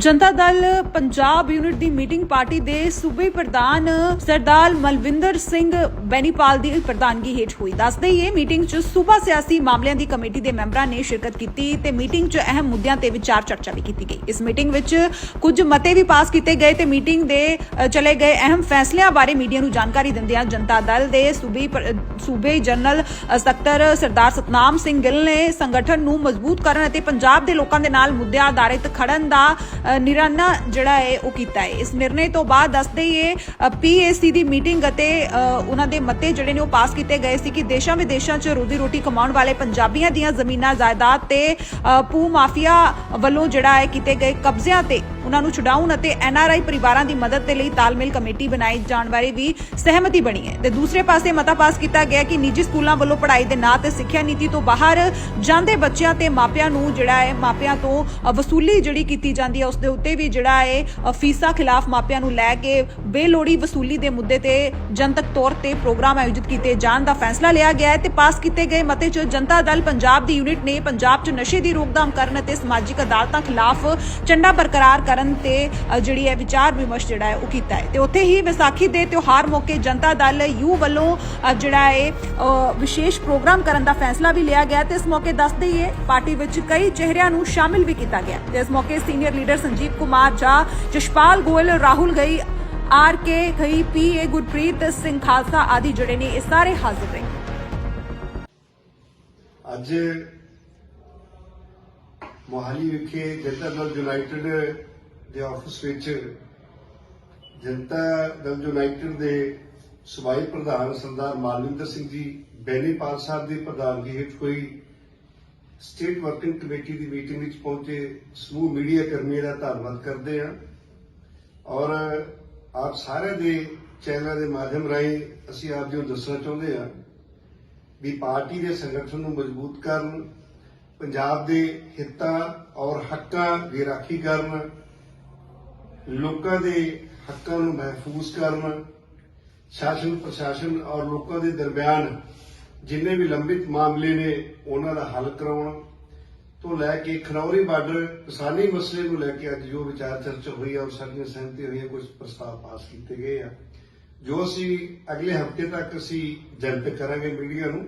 ਜਨਤਾ Dal Punjab unit ਦੀ meeting party ਦੇ ਸੂਬੇ ਪ੍ਰਧਾਨ ਸਰਦਾਰ ਮਲਵਿੰਦਰ ਸਿੰਘ ਬੈਨੀਪਾਲ ਦੀ ਪ੍ਰਧਾਨਗੀ ਹੇਠ ਹੋਈ। ਦੱਸਦੇ ਹੀ ਇਹ ਮੀਟਿੰਗ 'ਚ ਸੂਬਾ ਸਿਆਸੀ ਮਾਮਲਿਆਂ ਦੀ ਕਮੇਟੀ ਦੇ ਮੈਂਬਰਾਂ ਨੇ ਸ਼ਿਰਕਤ ਕੀਤੀ ਤੇ ਮੀਟਿੰਗ 'ਚ ਅਹਿਮ ਮੁੱਦਿਆਂ ਤੇ ਵਿਚਾਰ ਚਰਚਾ ਵੀ ਕੀਤੀ ਗਈ। ਇਸ ਮੀਟਿੰਗ ਵਿੱਚ ਕੁਝ ਮਤੇ ਵੀ ਪਾਸ ਕੀਤੇ ਗਏ ਤੇ ਮੀਟਿੰਗ ਦੇ ਚਲੇ ਗਏ ਅਹਿਮ ਫੈਸਲਿਆਂ ਬਾਰੇ ਮੀਡੀਆ ਨੂੰ ਜਾਣਕਾਰੀ ਦਿੰਦਿਆਂ ਜਨਤਾ ਦਲ ਦੇ ਸੂਬੀ ਸੂਬੇ ਜਨਰਲ ਸਕੱਤਰ ਸਰਦਾਰ ਸਤਨਾਮ ਸਿੰਘ ਗਿੱਲ ਨੇ ਸੰਗਠਨ ਨੂੰ ਮਜ਼ਬੂਤ ਕਰਨ ਅਤੇ ਪੰਜਾਬ ਦੇ ਲੋਕਾਂ ਦੇ ਨਾਲ ਮੁੱਦਿਆਂ ਆਧਾਰਿਤ ਖੜਨ ਦਾ ਨਿਰਾਨਾ ਜਿਹੜਾ ਹੈ ਉਹ ਕੀਤਾ ਹੈ। ਇਸ ਨਿਰਣੇ ਤੋਂ ਬਾਅਦ ਦੱਸਦੇ ਹੀ ਇਹ ਪੀਏਸੀ ਦੀ ਮੀਟਿੰਗ ਅਤੇ ਉਹਨਾਂ ਦੇ ਮਤੇ ਜਿਹੜੇ ਨੇ ਉਹ ਪਾਸ ਕੀਤੇ ਗਏ ਸੀ ਕਿ ਦੇਸ਼ਾਂ ਵਿਦੇਸ਼ਾਂ 'ਚ ਰੋਜ਼ੀ ਰੋਟੀ ਕਮਾਉਣ ਵਾਲੇ ਪੰਜਾਬੀਆਂ ਦੀਆਂ ਜ਼ਮੀਨਾਂ, ਜਾਇਦਾਦ ਤੇ ਭੂ ਮਾਫੀਆ ਵੱਲੋਂ ਜਿਹੜਾ ਹੈ ਕੀਤੇ ਗਏ ਕਬਜ਼ਿਆਂ ਤੇ ਉਹਨਾਂ ਨੂੰ ਛੁਡਾਉਣ ਅਤੇ ਐਨਆਰਆਈ ਪਰਿਵਾਰਾਂ ਦੀ ਮਦਦ ਦੇ ਲਈ ਤਾਲਮੇਲ ਕਮੇਟੀ ਬਣਾਈ ਜਾਣ ਬਾਰੇ ਵੀ ਸਹਿਮਤੀ ਬਣੀ ਹੈ। ਤੇ ਦੂਸਰੇ ਪਾਸੇ ਮਤਾ ਪਾਸ ਕੀਤਾ ਗਿਆ ਕਿ ਨਿੱਜੀ ਸਕੂਲਾਂ ਵੱਲੋਂ ਪੜ੍ਹਾਈ ਦੇ ਨਾਂ ਤੇ ਸਿੱਖਿਆ ਨੀਤੀ ਤੋਂ ਬਾਹਰ ਜਾਂਦੇ ਬੱਚਿਆਂ ਤੇ ਮਾਪਿਆਂ ਨੂੰ ਜਿਹੜਾ ਹੈ ਮਾਪਿਆਂ ਤੋਂ ਅ, ਵਸੂਲੀ ਜਿਹੜੀ ਕੀਤੀ ਜਾਂਦੀ ਹੈ ਉਸ ਦੇ ਉੱਤੇ ਵੀ ਜਿਹੜਾ ਹੈ ਫੀਸਾਂ ਖਿਲਾਫ ਮਾਪਿਆਂ ਨੂੰ ਲੈ ਕੇ ਬੇਲੋੜੀ ਵਸੂਲੀ ਦੇ ਮੁੱਦੇ ਤੇ ਜਨਤਕ ਤੌਰ ਤੇ ਪ੍ਰੋਗਰਾਮ ਆਯੋਜਿਤ ਕੀਤੇ ਜਾਣ ਦਾ ਫੈਸਲਾ ਲਿਆ ਗਿਆ ਹੈ ਤੇ ਪਾਸ ਕੀਤੇ ਗਏ ਮਤੇ 'ਚ ਜਨਤਾ ਦਲ ਪੰਜਾਬ ਦੀ ਯੂਨਿਟ ਨੇ ਪੰਜਾਬ 'ਚ ਨਸ਼ੇ ਦੀ ਰੋਕਥਾਮ ਕਰਨ ਅਤੇ ਸਮਾਜਿਕ ਅਦਾਲਤਾਂ ਖਿਲਾਫ ਝੰਡਾ ਬਰਕਰਾਰ ਕਰਨ ਤੇ ਜਿਹੜੀ ਹੈ ਵਿਚਾਰ ਵਿਮਰਸ਼ ਜਿਹੜਾ ਹੈ ਉਹ ਕੀਤਾ ਹੈ। ਤੇ ਉੱਥੇ ਹੀ ਵਿਸਾਖੀ ਦੇ ਤਿਉਹਾਰ ਮੌਕੇ ਜਨਤਾ ਦਲ ਯੂ ਵੱਲੋਂ ਜਿਹੜਾ ਹੈ ਵਿਸ਼ੇਸ਼ ਪ੍ਰੋਗਰਾਮ ਕਰਨ ਦਾ ਫੈਸਲਾ ਵੀ ਲਿਆ ਗਿਆ ਤੇ ਇਸ ਮੌਕੇ ਦੱਸਦੇ ਹੀ ਪਾਰਟੀ ਵਿੱਚ ਕਈ ਚਿਹਰਿਆਂ ਨੂੰ ਸ਼ਾਮਿਲ ਵੀ ਕੀਤਾ ਗਿਆ। ਤੇ ਇਸ ਮੌਕੇ ਸੀਨੀਅਰ ਲੀਡਰ ਸੰਜੀਵ ਕੁਮਾਰ ਝਾ ਜਸ਼ਪਾਲ ਗੋਇਲ, ਰਾਹੁਲ ਗਈ, ਆਰ ਕੇ ਖਈ ਪੀ ਏ ਗੁਰਪ੍ਰੀਤ ਸਿੰਘ ਖਾਲਸਾ ਆਦਿ ਜਿਹੜੇ ਨੇ ਇਹ ਸਾਰੇ ਹਾਜ਼ਰ ਰਹੇ। ਅੱਜ ਮੋਹਾਲੀ ਵਿਖੇ ਜਨਤਾ ਦਲ ਯੂਨਾਈਟਿਡ ਦੇ ਆਫਿਸ ਵਿੱਚ ਜਨਤਾ ਦਲ ਯੂਨਾਈਟਿਡ ਦੇ ਸੂਬਾਈ ਪ੍ਰਧਾਨ ਸਰਦਾਰ ਮਾਲਵਿੰਦਰ ਸਿੰਘ ਜੀ ਬੈਨੀਪਾਲ ਸਾਹਿਬ ਦੀ ਪ੍ਰਧਾਨਗੀ ਹੇਠ ਹੋਈ ਸਟੇਟ ਵਰਕਿੰਗ ਕਮੇਟੀ ਦੀ ਮੀਟਿੰਗ ਵਿੱਚ ਪਹੁੰਚੇ ਸਮੂਹ ਮੀਡੀਆ ਕਰਮੀਆਂ ਦਾ ਧੰਨਵਾਦ ਕਰਦੇ ਹਾਂ। ਔਰ ਆਪ ਸਾਰਿਆਂ ਦੇ ਚੈਨਲ ਦੇ ਮਾਧਿਅਮ ਰਾਹੀਂ ਅਸੀਂ ਆਪ ਜੀ ਨੂੰ ਦੱਸਣਾ ਚਾਹੁੰਦੇ ਹਾਂ ਵੀ ਪਾਰਟੀ ਦੇ ਸੰਗਠਨ ਨੂੰ ਮਜ਼ਬੂਤ ਕਰਨ, ਪੰਜਾਬ ਦੇ ਹਿੱਤਾਂ ਔਰ ਹੱਕਾਂ ਦੀ ਰਾਖੀ ਕਰਨ ਲੋਕਾਂ ਦੇ ਹੱਕਾਂ ਨੂੰ ਮਹਿਫੂਜ਼ ਕਰਨ, ਸ਼ਾਸਨ, ਪ੍ਰਸ਼ਾਸਨ ਔਰ ਲੋਕਾਂ ਦੇ ਦਰਮਿਆਨ ਜਿੰਨੇ ਵੀ ਲੰਬਿਤ ਮਾਮਲੇ ਨੇ ਉਹਨਾਂ ਦਾ ਹੱਲ ਕਰਾਉਣ ਤੋਂ ਲੈ ਕੇ ਖਨੌਰੀ ਬਾਰਡਰ, ਕਿਸਾਨੀ ਮਸਲੇ ਨੂੰ ਲੈ ਕੇ ਅੱਜ ਜੋ ਵਿਚਾਰ ਚਰਚਾ ਹੋਈ ਔਰ ਸਾਡੀਆਂ ਸਹਿਮਤੀ ਹੋਈਆਂ, ਕੁਝ ਪ੍ਰਸਤਾਵ ਪਾਸ ਕੀਤੇ ਗਏ ਆ। ਜੋ ਅਸੀਂ ਅਗਲੇ ਹਫ਼ਤੇ ਤੱਕ ਅਸੀਂ ਜਨਤਕ ਕਰਾਂਗੇ ਮੀਡੀਆ ਨੂੰ।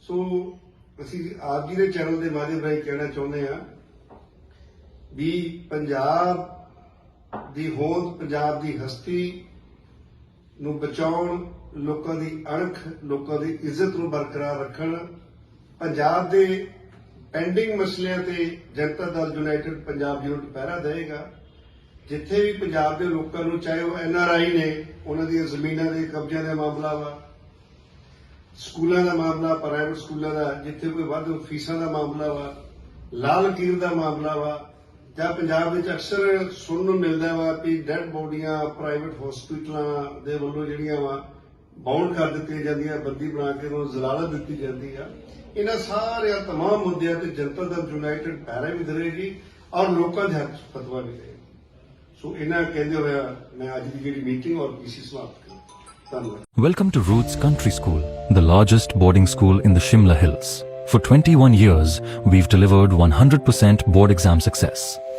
ਸੋ ਅਸੀਂ ਆਪ ਜੀ ਦੇ ਚੈਨਲ ਦੇ ਮਾਧਿਅਮ ਰਾਹੀਂ ਕਹਿਣਾ ਚਾਹੁੰਦੇ ਹਾਂ ਵੀ ਪੰਜਾਬ ਦੀ ਹੋਂਦ ਪੰਜਾਬ ਦੀ ਹਸਤੀ ਨੂੰ ਬਚਾਉਣ, ਲੋਕਾਂ ਦੀ ਅਣਖ, ਲੋਕਾਂ ਦੀ ਇੱਜ਼ਤ ਨੂੰ ਬਰਕਰਾਰ ਰੱਖਣ, ਪੰਜਾਬ ਦੇ ਪੈਂਡਿੰਗ ਮਸਲਿਆਂ ਤੇ ਜਨਤਾ ਦਲ ਯੂਨਾਈਟਿਡ ਪੰਜਾਬ ਯੂਨਿਟ ਪਹਿਰਾ ਦੇਵੇਗਾ। ਜਿੱਥੇ ਵੀ ਪੰਜਾਬ ਦੇ ਲੋਕਾਂ ਨੂੰ ਚਾਹੇ ਉਹ ਐਨ ਆਰ ਆਈ ਨੇ, ਉਹਨਾਂ ਦੀਆਂ ਜ਼ਮੀਨਾਂ ਦੇ ਕਬਜ਼ਿਆਂ ਦਾ ਮਾਮਲਾ ਵਾ, ਸਕੂਲਾਂ ਦਾ ਮਾਮਲਾ ਪ੍ਰਾਈਵੇਟ ਸਕੂਲਾਂ ਦਾ, ਜਿੱਥੇ ਕੋਈ ਵੱਧ ਫੀਸਾਂ ਦਾ ਮਾਮਲਾ ਵਾ, ਲਾਲ ਲਕੀਰ ਦਾ ਮਾਮਲਾ ਵਾ ਜਾਂ ਪੰਜਾਬ ਵਿੱਚ ਅਕਸਰ ਸੁਣਨ ਨੂੰ ਮਿਲਦਾ ਵਾ ਕਿ ਡੈਡ ਬੋਡੀਆਂ ਪ੍ਰਾਈਵੇਟ ਹਸਪੀਟਲਾਂ ਦੇ ਵੱਲੋਂ ਜਿਹੜੀਆਂ ਵਾ ਬਾਉਂਡ ਕਰ ਦਿੱਤੀਆਂ ਜਾਂਦੀਆਂ ਬੰਦੀ ਬਣਾ ਕੇ ਉਹਨੂੰ ਜ਼ਲਾਲਤ ਦਿੱਤੀ ਜਾਂਦੀ ਆ ਇਹਨਾਂ ਸਾਰਿਆਂ तमाम ਮੁੱਦਿਆਂ ਤੇ ਜਨਤਾ ਦਲ ਯੂਨਾਈਟਿਡ ਪਹਿਰਾ ਵੀ ਧਰੇਗੀ ਔਰ ਲੋਕਾਂ ਦੇ ਹੱਕ 'ਚ ਫਤਵਾ ਵੀ ਦੇਵੇਗੀ ਸੋ ਇਹਨਾਂ ਕਹਿੰਦੇ ਹੋਇਆ ਮੈਂ ਅੱਜ ਦੀ ਜਿਹੜੀ ਮੀਟਿੰਗ ਔਰ ਪੀਸੀ ਸਮਾਪਤ ਕਰਾਂ ਧੰਨਵਾਦ Welcome to Roots Country School, the largest boarding school in the Shimla Hills. For 21 years, we've delivered 100% board exam success.